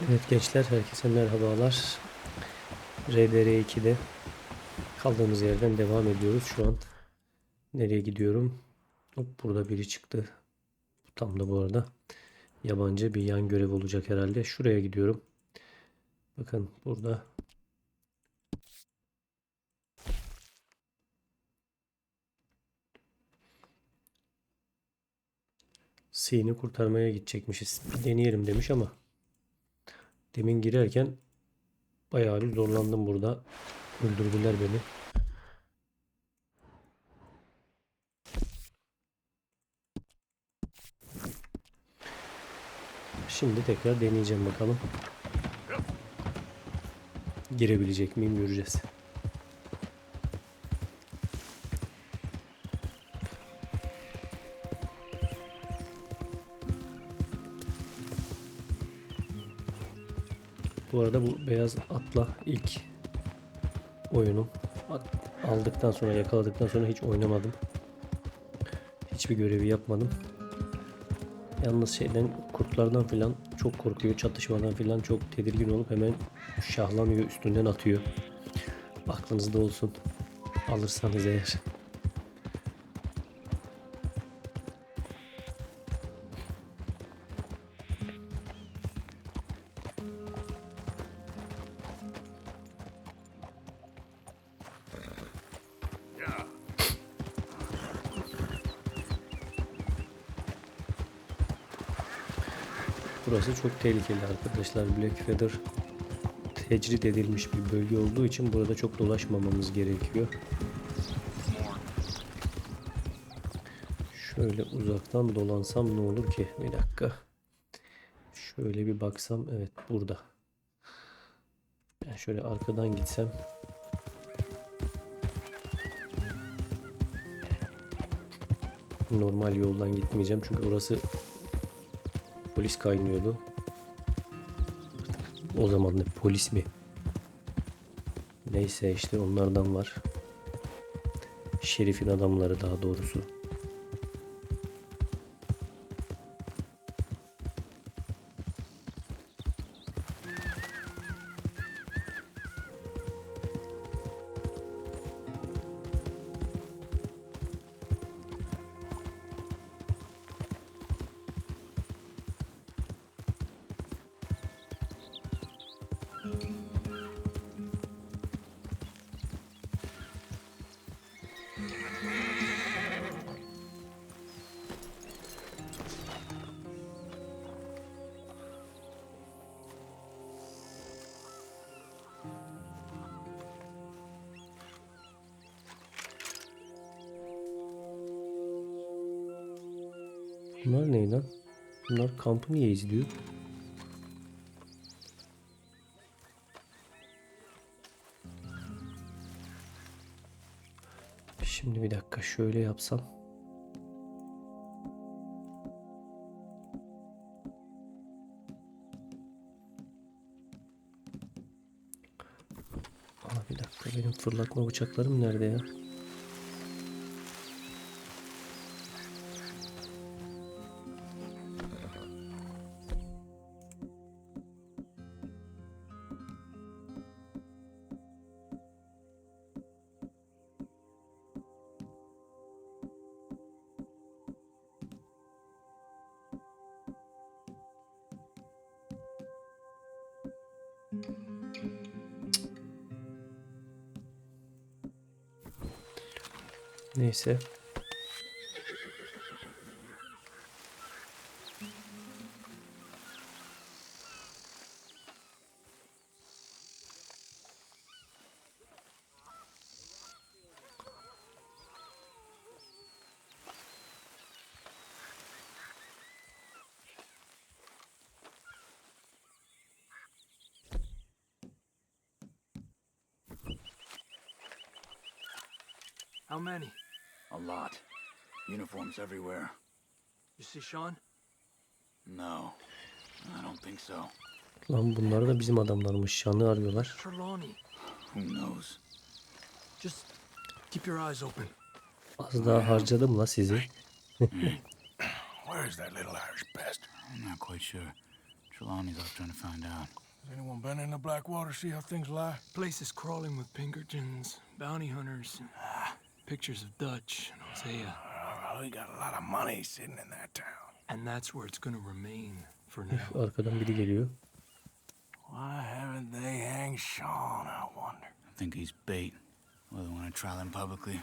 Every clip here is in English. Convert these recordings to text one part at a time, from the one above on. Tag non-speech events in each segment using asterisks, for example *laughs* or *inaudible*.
Evet gençler herkese merhabalar. RDR 2'de kaldığımız yerden devam ediyoruz. Şu an nereye gidiyorum? Hop burada biri çıktı. Tam da bu arada yabancı bir yan görev olacak herhalde. Şuraya gidiyorum. Bakın burada Sini kurtarmaya gidecekmişiz. Deneyelim demiş ama demin girerken bayağı bir zorlandım burada. Öldürdüler beni. Şimdi tekrar deneyeceğim bakalım. Girebilecek miyim göreceğiz. Arada bu beyaz atla ilk oyunum. At- Aldıktan sonra yakaladıktan sonra hiç oynamadım. Hiçbir görevi yapmadım. Yalnız şeyden kurtlardan filan çok korkuyor. Çatışmadan filan çok tedirgin olup hemen şahlanıyor üstünden atıyor. Aklınızda olsun. Alırsanız eğer. Burası çok tehlikeli arkadaşlar. Blackfeather tecrit edilmiş bir bölge olduğu için burada çok dolaşmamamız gerekiyor. Şöyle uzaktan dolansam ne olur ki? Bir dakika. Şöyle bir baksam. Evet burada. Ben şöyle arkadan gitsem. Normal yoldan gitmeyeceğim. Çünkü orası Polis kaynıyordu. O zaman da polis mi? Neyse işte onlardan var. Şerif'in adamları daha doğrusu. Bunlar ne lan? Bunlar kampı niye izliyor? Şimdi bir dakika şöyle yapsam. Aa, bir dakika benim fırlatma bıçaklarım nerede ya? Neyse. How many? A lot. Uniforms everywhere. You see Sean? No, I don't think so. Lan bunlar da bizim adamlarmış. Şanı arıyorlar. Trelawney. Who knows? Just keep your eyes open. Az daha harcadım la sizi. Where's that little Irish bastard? I'm not quite sure. Trelawney's off trying to find out. Has anyone been in the Blackwater, see how things lie? Place is crawling with Pinkertons, bounty hunters, and pictures of Dutch and Hosea. Uh, we got a lot of money sitting in that town. And that's where it's gonna remain for now. Arkadan biri geliyor. Why haven't they hanged Sean, I wonder? I think he's bait. Well, they want to trial him publicly.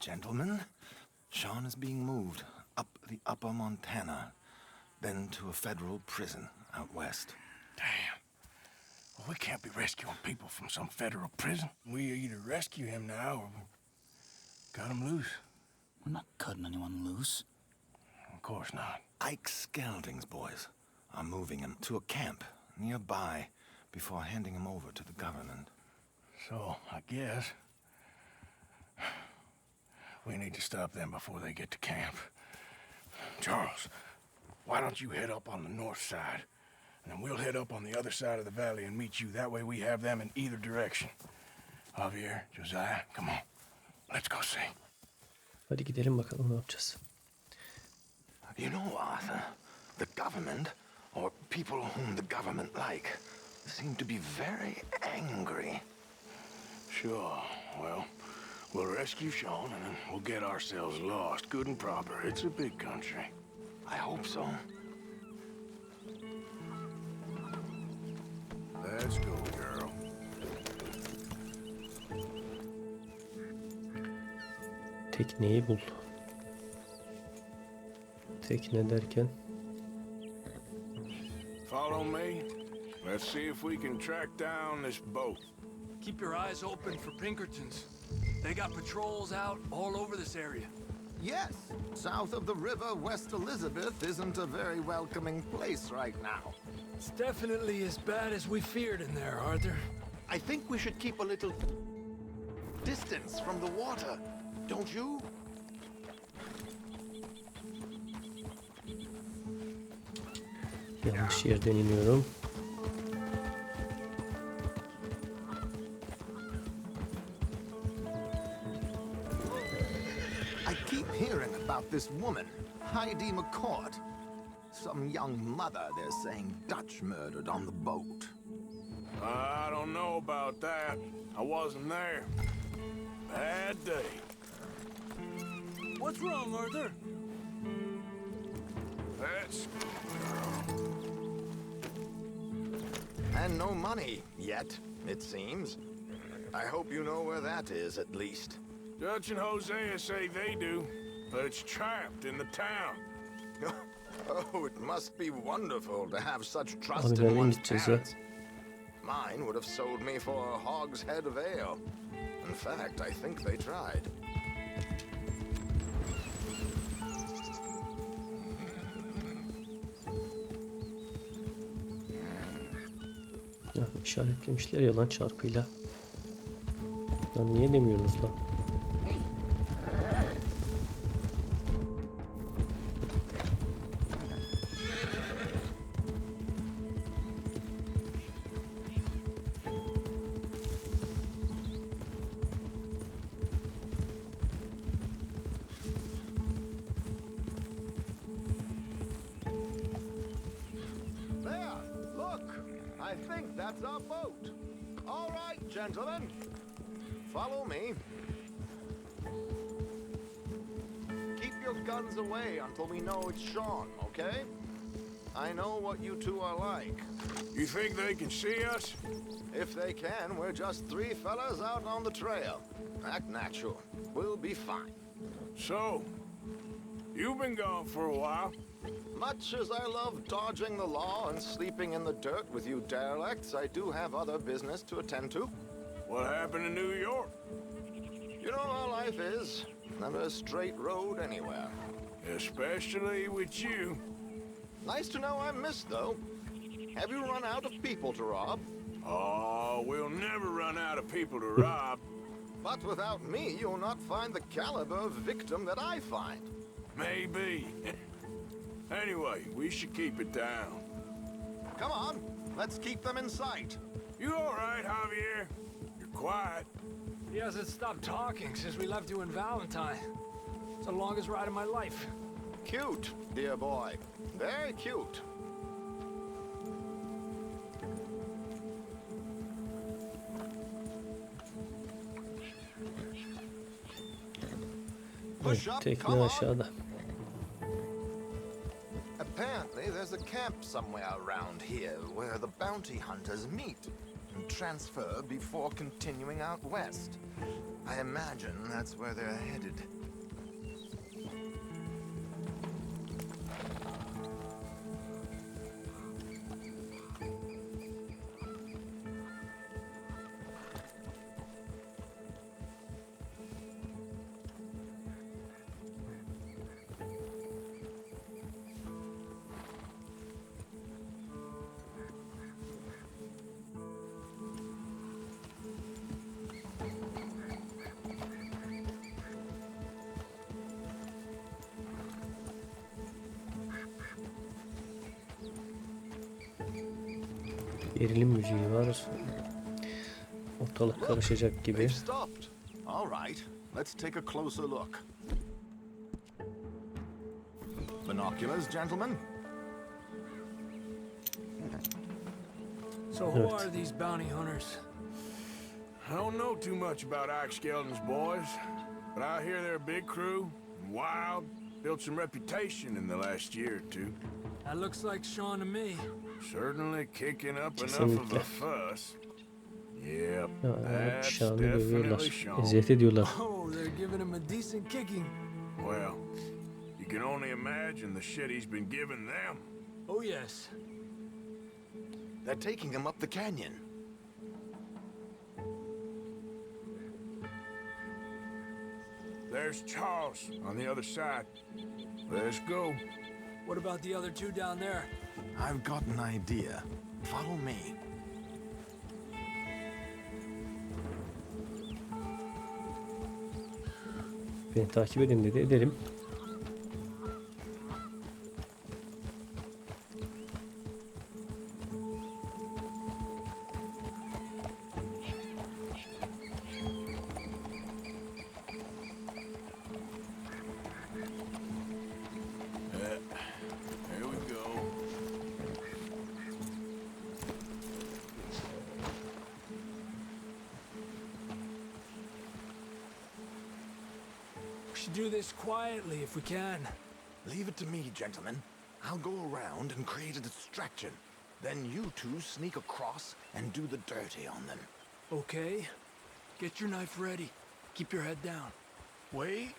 Gentlemen, Sean is being moved up the upper Montana, then to a federal prison out west. Damn. Well, we can't be rescuing people from some federal prison. We either rescue him now or we cut him loose. We're not cutting anyone loose. Of course not. Ike Skelding's boys are moving him to a camp nearby before handing him over to the government. So, I guess we need to stop them before they get to camp. Charles, why don't you head up on the north side? And then we'll head up on the other side of the valley and meet you. That way we have them in either direction. Javier, Josiah, come on. Let's go see. Hadi gidelim bakalım ne yapacağız. You know, Arthur, the government, or people whom the government like, seem to be very angry. Sure. Well, we'll rescue Sean and then we'll get ourselves lost, good and proper. It's a big country. I hope so. Let's go, Tekneyi bul. Tekne derken Follow me. Let's see if we can track down this boat. Keep your eyes open for Pinkertons. They got patrols out all over this area. Yes, south of the river, West Elizabeth isn't a very welcoming place right now. It's definitely as bad as we feared in there, Arthur. I think we should keep a little distance from the water, don't you? yanlış yerden iniyorum. I keep hearing about this woman, Heidi McCord. Some young mother, they're saying Dutch murdered on the boat. I don't know about that. I wasn't there. Bad day. What's wrong, Arthur? Let's And no money yet, it seems. I hope you know where that is, at least. Dutch and Hosea say they do, but it's trapped in the town. *laughs* Oh, it must be wonderful to have such trust in one's gideceğiz parents. Mine would have sold me for a hogshead of ale. In fact, I think they tried. İşaretlemişler ya lan çarpıyla. Lan niye demiyorsunuz lan? That's our boat. All right, gentlemen. Follow me. Keep your guns away until we know it's Sean, okay? I know what you two are like. You think they can see us? If they can, we're just three fellas out on the trail. Act natural. We'll be fine. So, you've been gone for a while. Much as I love dodging the law and sleeping in the dirt with you derelicts, I do have other business to attend to. What happened in New York? You know how life is. Never a straight road anywhere. Especially with you. Nice to know I'm missed, though. Have you run out of people to rob? Oh, we'll never run out of people to rob. But without me, you'll not find the caliber of victim that I find. Maybe. *laughs* anyway, we should keep it down. Come on, let's keep them in sight. You all right, Javier? You're quiet. He hasn't stopped talking since we left you in Valentine. It's the longest ride of my life. Cute, dear boy. Very cute. Push up, Tekne. Camp somewhere around here where the bounty hunters meet and transfer before continuing out west. I imagine that's where they're headed. Gerilim müziği var. Ortalık karışacak gibi. Stopped. All right, let's take a closer look. Binoculars, gentlemen? So who are these bounty hunters? I don't know too much about Ike Skeldon's boys, but I hear they're a big crew, wild, built some reputation in the last year or two. That looks like Sean to me. Certainly kicking up enough of a fuss. Yep, that's Şan'ı definitely. Sean. Eziyet ediyorlar. Oh, they're giving him a decent kicking. Well, you can only imagine the shit he's been giving them. Oh, yes. They're taking him up the canyon. There's Charles on the other side. Let's go. What about the other two down there? I've got an idea. Follow me. Beni takip edin dedi. Ederim. Gentlemen. I'll go around and create a distraction. Then you two sneak across and do the dirty on them. Okay? Get your knife ready. Keep your head down. Wait.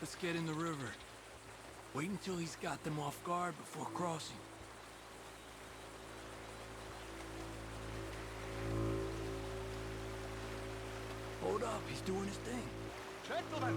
Let's get in the river. Wait until he's got them off guard before crossing. Hold up, he's doing his thing. Gentlemen!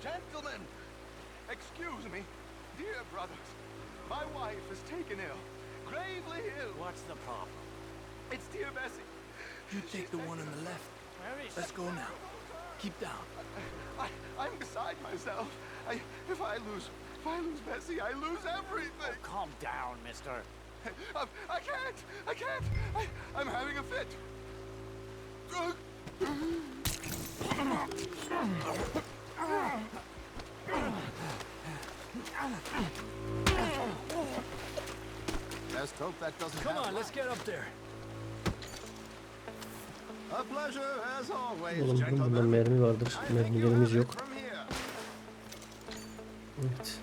Gentlemen! Excuse me, dear brothers. My wife is taken ill. Gravely ill. What's the problem? It's dear Bessie. You take the one on the left. Let's go now. Keep down. I, I'm beside myself. I, if I lose, if I lose Bessie, I lose everything. Oh, calm down, mister. I, *laughs* um, I can't. I can't. I, I'm having a fit. Let's hope that doesn't Come on, let's get up there. A pleasure as always, Oğlum gentlemen. mermi vardır. Mermilerimiz yok. it from here. Evet.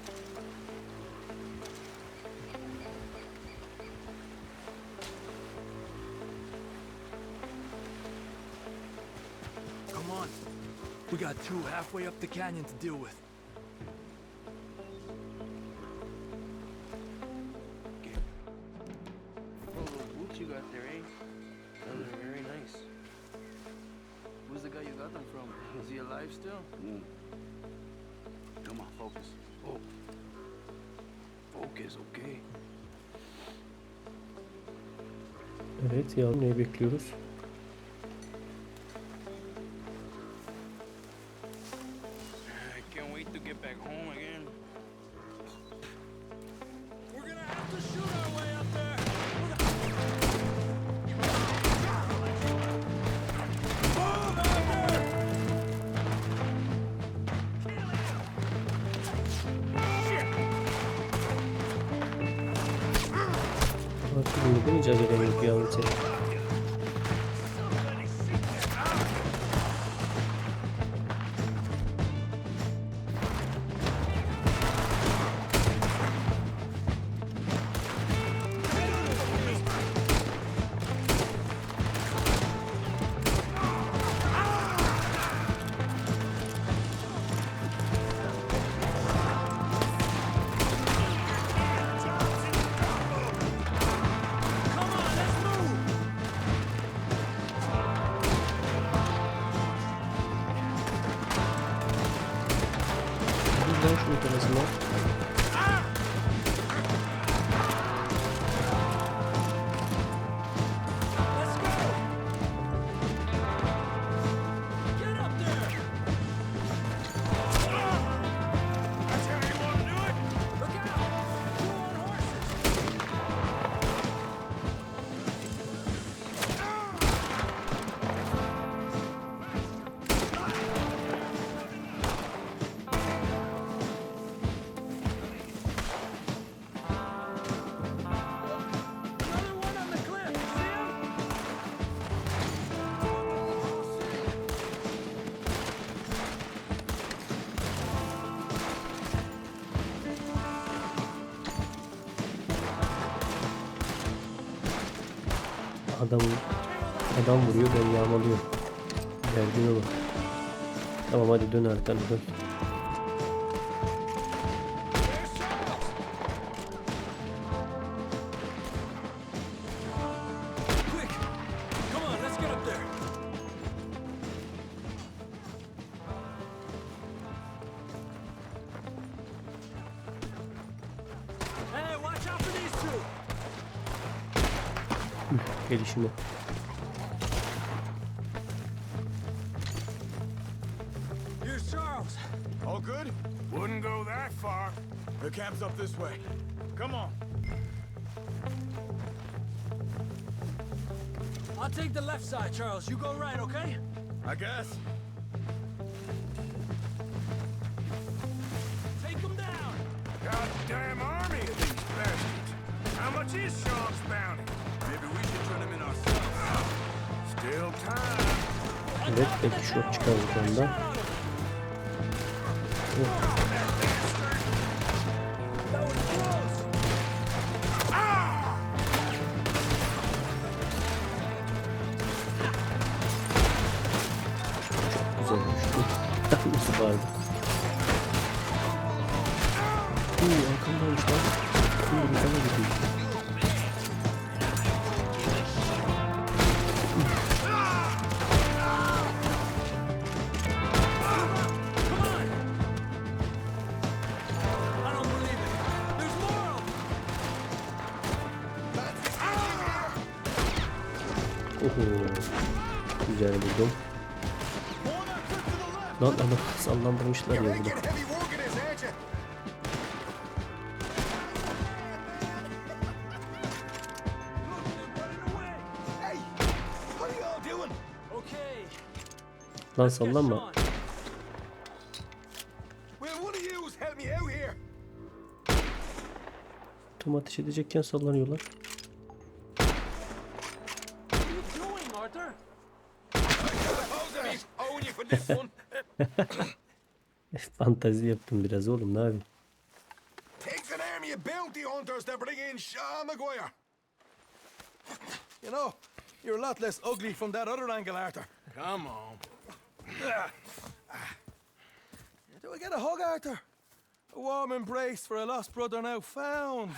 On. We got two halfway up the canyon to deal with. Oh, those boots you got there, eh? Those are very nice. Who's the guy you got them from? Is he alive still? Come on, focus. Oh. Focus, okay. Evet ya neyi bekliyoruz? Adam adam vuruyor ben yağmalıyorum. Derdine bak. Tamam hadi dön arkanı dön. Gelişime. Here's Charles. All good? Wouldn't go that far. The camp's up this way. Come on. I'll take the left side, Charles. You go right, okay? I guess. Evet belki şok çıkar bu konuda. Oh. Nasıl vardı? Uuu arkamda olmuş lan. Uuu bana gidiyor. Oho. Güzel buldum. Lan adam sallandırmışlar ya bunu. Lan sallanma. Tam ateş edecekken sallanıyorlar. Fantazi yaptım biraz oğlum ne yapayım. Takes an army of bounty hunters to bring in Sean McGuire. You know, you're a lot less ugly from that other angle, Arthur. Come on. Do I get a hug, Arthur? A warm embrace for a lost brother now found.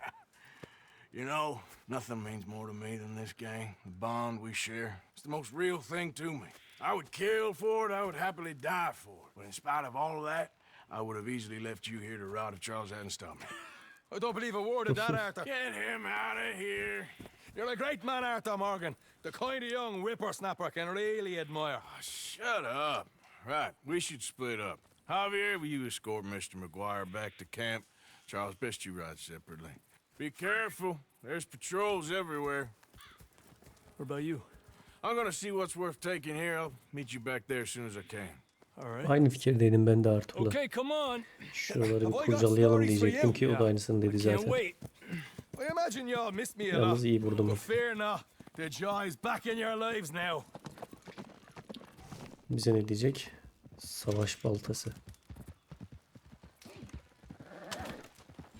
*laughs* you know, nothing means more to me than this gang, the bond we share. It's the most real thing to me. I would kill for it, I would happily die for it. But in spite of all of that, I would have easily left you here to rot if Charles hadn't stopped me. *laughs* I don't believe a word of that, *laughs* Arthur. Get him out of here. You're a great man, Arthur Morgan. The kind of young whippersnapper I can really admire. Ah, shut up. Right, we should split up. Javier, will you escort Mr. McGuire back to camp? Charles, best you ride separately. Be careful. There's patrols everywhere. What about you? I'm gonna see what's worth taking here. I'll meet you back there as soon as I can. All right. Aynı fikirdeydim ben de Artur'la. Okay, come on. Şuraları bir kurcalayalım diyecektim ki o da aynısını dedi Can't zaten. wait. I imagine y'all missed me a Yalnız iyi vurdum. But fear not. The joy is back in your lives now. Bize ne diyecek? Savaş baltası.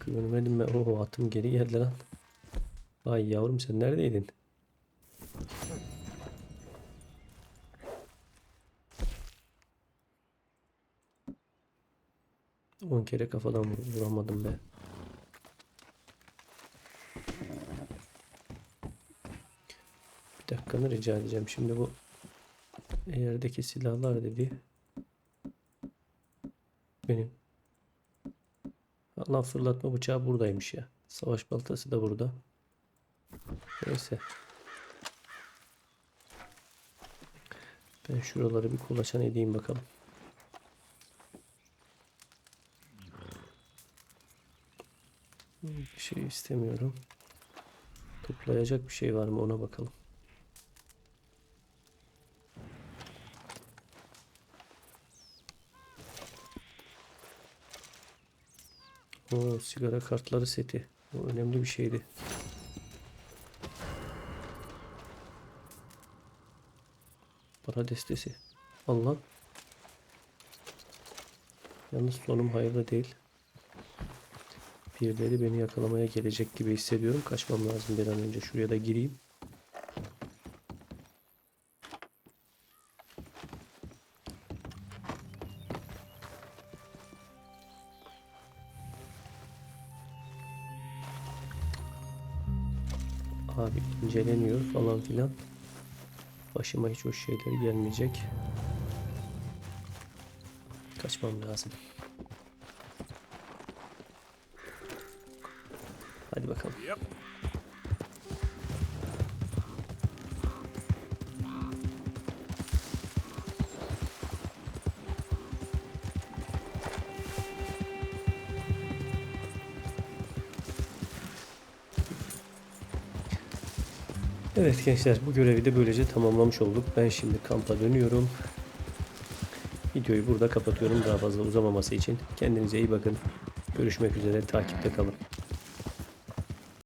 Görmedim ben. Oo atım geri geldi lan. Ay yavrum sen neredeydin? On kere kafadan vur- vuramadım be. Bir dakikanı rica edeceğim. Şimdi bu yerdeki silahlar dedi. Benim Allah fırlatma bıçağı buradaymış ya. Savaş baltası da burada. Neyse. Ben şuraları bir kulaçan edeyim bakalım. Bir şey istemiyorum. Toplayacak bir şey var mı ona bakalım. Oo, sigara kartları seti. O önemli bir şeydi. Para destesi. Allah. Yalnız sonum hayırlı değil. Birileri beni yakalamaya gelecek gibi hissediyorum. Kaçmam lazım bir an önce. Şuraya da gireyim. Abi inceleniyor falan filan. Başıma hiç o şeyler gelmeyecek. Kaçmam lazım. Hadi bakalım. Evet gençler bu görevi de böylece tamamlamış olduk. Ben şimdi kampa dönüyorum. Videoyu burada kapatıyorum daha fazla uzamaması için. Kendinize iyi bakın. Görüşmek üzere takipte kalın.